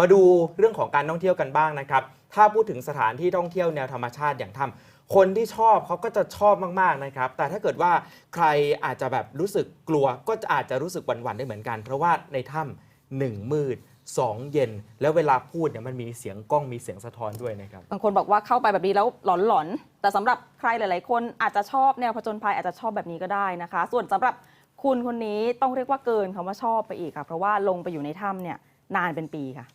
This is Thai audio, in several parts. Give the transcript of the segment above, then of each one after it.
มาดูเรื่องของการท่องเที่ยวกันบ้างนะครับ ถ้าพูดถึงสถานที่ท่องเที่ยวแนวธรรมชาติอย่างถ้ำคนที่ชอบเขาก็จะชอบมากๆนะครับ แต่ถ้าเกิดว่าใครอาจจะแบบรู้สึกกลัวก็อาจจะรู้สึกหวั่นๆได้เหมือนกัน เพราะว่าในถ้ำหนึ่งมืดสองเย็น แล้วเวลาพูดเนี่ยมันมีเสียงกล้องมีเสียงสะท้อนด้วยนะครับ บางคนบอกว่าเข้าไปแบบนี้แล้วหลอนๆ แต่สำหรับใครหลาย ๆ คนอาจจะชอบแนวผจญภัยอาจจะชอบแบบนี้ก็ได้นะคะ ส่วนสำหรับคุณคนนี้ต้องเรียกว่าเกินคำว่าชอบไปอีกค่ะ เพราะว่าลงไปอยู่ในถ้ำเนี่ยนานเป็นปีค่ะ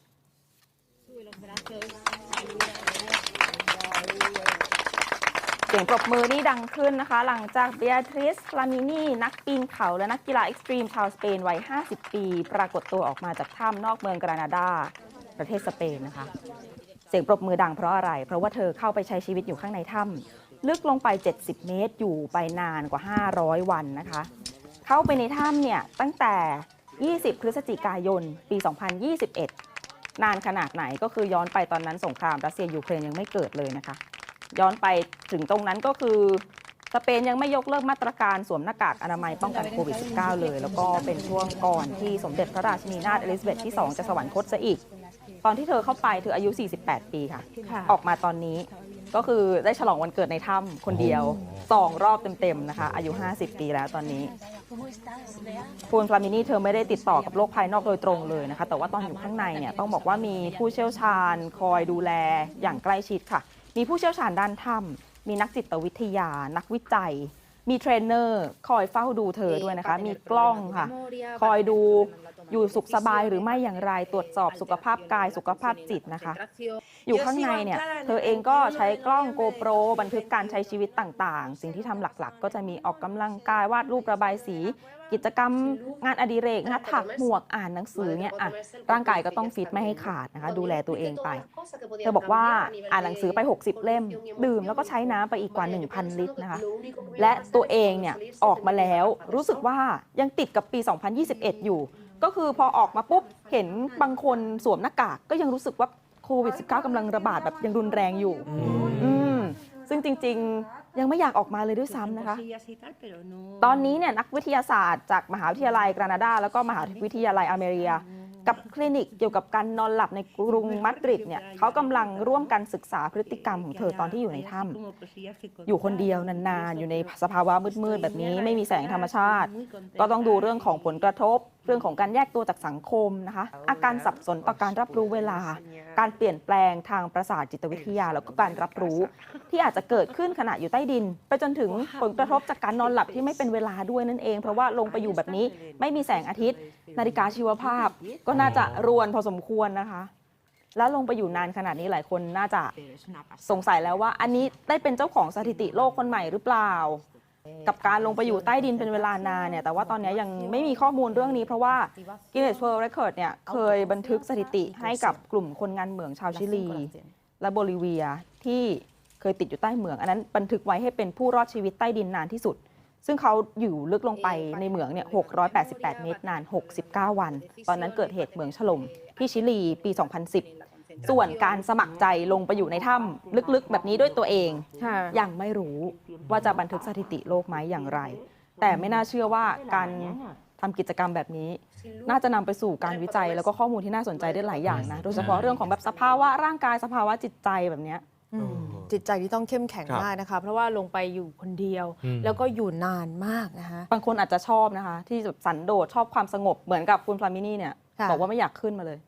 เสียงปรบมือนี่ดังขึ้นนะคะ หลังจากเบียทริสลามินีนักปีนเขาและนักกีฬาเอ็กซ์ตรีมชาวสเปนวัย 50 ปี ปรากฏตัวออกมาจากถ้ำนอกเมืองกรานาดา ประเทศสเปนนะคะ เสียงปรบมือดังเพราะอะไร เพราะว่าเธอเข้าไปใช้ชีวิตอยู่ข้างในถ้ำลึกลงไป 70 เมตรอยู่ไปนานกว่า 500 วันนะคะ เข้าไปในถ้ำเนี่ยตั้งแต่ 20 พฤศจิกายน ปี 2021 นานขนาดไหนก็คือย้อนไปตอนนั้นสงครามรัสเซียยูเครนยังไม่เกิดเลยนะคะ ย้อนไปถึงตรงนั้นก็คือสเปนยังไม่ยกเลิกมาตรการสวมหน้ากากอนามัยป้องกันโควิด -19 เลย แล้วก็เป็นช่วงก่อนที่สมเด็จพระราชินีนาถเอลิซาเบธที่ 2 จะสวรรคตซะอีก ตอนที่เธอเข้าไปเธออายุ 48 ปีค่ะค่ะออกมาตอนนี้ ก็คือได้ฉลองวันเกิดในถ้ำคนเดียวสองรอบเต็มๆนะคะ อายุ 50 ปีแล้วตอนนี้คุณฟลามินี่เธอไม่ได้ติดต่อกับโลกภายนอกโดยตรงเลยนะคะ แต่ว่าตอนอยู่ข้างในเนี่ยต้องบอกว่ามีผู้เชี่ยวชาญคอยดูแลอย่างใกล้ชิดค่ะ มีผู้เชี่ยวชาญด้านถ้ำมีนักจิตวิทยา นักวิจัย มีเทรนเนอร์คอยเฝ้าดูเธอด้วยนะคะ มีกล้องค่ะ คอยดูอยู่สุขสบายหรือไม่อย่างไรตรวจสอบสุขภาพกายสุขภาพจิตนะคะ อยู่ข้างในเนี่ย เธอเองก็ใช้กล้องโกโปรบันทึกการใช้ชีวิตต่างๆ สิ่งที่ทำหลักๆ ก็จะมีออกกำลังกายวาดรูประบายสี กิจกรรมงานอดิเรกนะคะถักหมวกอ่านหนังสือเนี่ยอะร่างกายก็ต้องฟิตไม่ให้ขาดนะคะ ดูแลตัวเองไป เธอบอกว่าอ่านหนังสือไป 60 เล่ม ดื่มแล้วก็ใช้น้ำไปอีกกว่า 1,000 ลิตรนะคะ และตัวเองเนี่ยออกมาแล้วรู้สึกว่ายังติดกับปี 2021 อยู่ ก็คือพอออกมาปุ๊บเห็นบางคนสวมหน้ากากก็ยังรู้สึกว่าโควิด -19 กำลังระบาดแบบยังรุนแรงอยู่อืมซึ่งจริง ๆ ยังไม่อยากออกมาเลยด้วยซ้ำนะคะ ตอนนี้เนี่ยนักวิทยาศาสตร์จากมหาวิทยาลัยกรานาดา แล้วก็มหาวิทยาลัยอเมริกา กับคลินิกเกี่ยวกับการนอนหลับในกรุงมาดริดเนี่ยเขากำลังร่วมกันศึกษาพฤติกรรมของเธอตอนที่อยู่ในถ้ำอยู่คนเดียวนานๆ อยู่ในสภาวะมืดๆ แบบนี้ไม่มีแสงธรรมชาติ ก็ต้องดูเรื่องของผลกระทบ เรื่องของการแยกตัวจากสังคมนะคะ อาการสับสนต่อการรับรู้เวลา การเปลี่ยนแปลงทางประสาทจิตวิทยา แล้วก็การรับรู้ ที่อาจจะเกิดขึ้นขณะอยู่ใต้ดิน ไปจนถึงผลกระทบจากการนอนหลับที่ไม่เป็นเวลาด้วยนั่นเอง เพราะว่าลงไปอยู่แบบนี้ไม่มีแสงอาทิตย์ นาฬิกาชีวภาพก็น่าจะรวนพอสมควรนะคะ แล้วลงไปอยู่นานขนาดนี้หลายคนน่าจะสงสัยแล้วว่า อันนี้ได้เป็นเจ้าของสถิติโลกคนใหม่หรือเปล่า กับการลงไปอยู่ใต้ดินเป็นเวลานานเนี่ยแต่ว่าตอนนี้ยังไม่มีข้อมูลเรื่องนี้เพราะว่า Guinness World Record เนี่ยเคยบันทึกสถิติให้กับกลุ่มคนงานเหมืองชาวชิลี และโบลิเวียที่เคยติดอยู่ใต้เหมือง อันนั้นบันทึกไว้ให้เป็นผู้รอดชีวิตใต้ดินนานที่สุด ซึ่งเขาอยู่ลึกลงไปในเหมืองเนี่ย 688 เมตรนาน 69 วัน ตอนนั้นเกิดเหตุเหมืองถล่มที่ชิลีปี 2010 ส่วนการสมัครใจลงไปอยู่ในถ้ำลึกๆ แบบนี้ด้วยตัวเอง ค่ะ ยังไม่รู้ว่าจะบันทึกสถิติโลกไหมอย่างไร แต่ไม่น่าเชื่อว่าการทำกิจกรรมแบบนี้ น่าจะนำไปสู่การวิจัยแล้วก็ข้อมูลที่น่าสนใจได้หลายอย่างนะ โดยเฉพาะเรื่องของแบบสภาวะร่างกายสภาวะจิตใจแบบเนี้ย อืมจิตใจที่ต้องเข้มแข็งครับมากนะคะ เพราะว่าลงไปอยู่คนเดียว อืม แล้วก็อยู่นานมากนะคะ บางคนอาจจะชอบนะคะ ที่แบบสันโดษชอบความสงบเหมือนกับคุณฟลามินี่เนี่ยค่ะ บอกว่าไม่อยากขึ้นมาเลย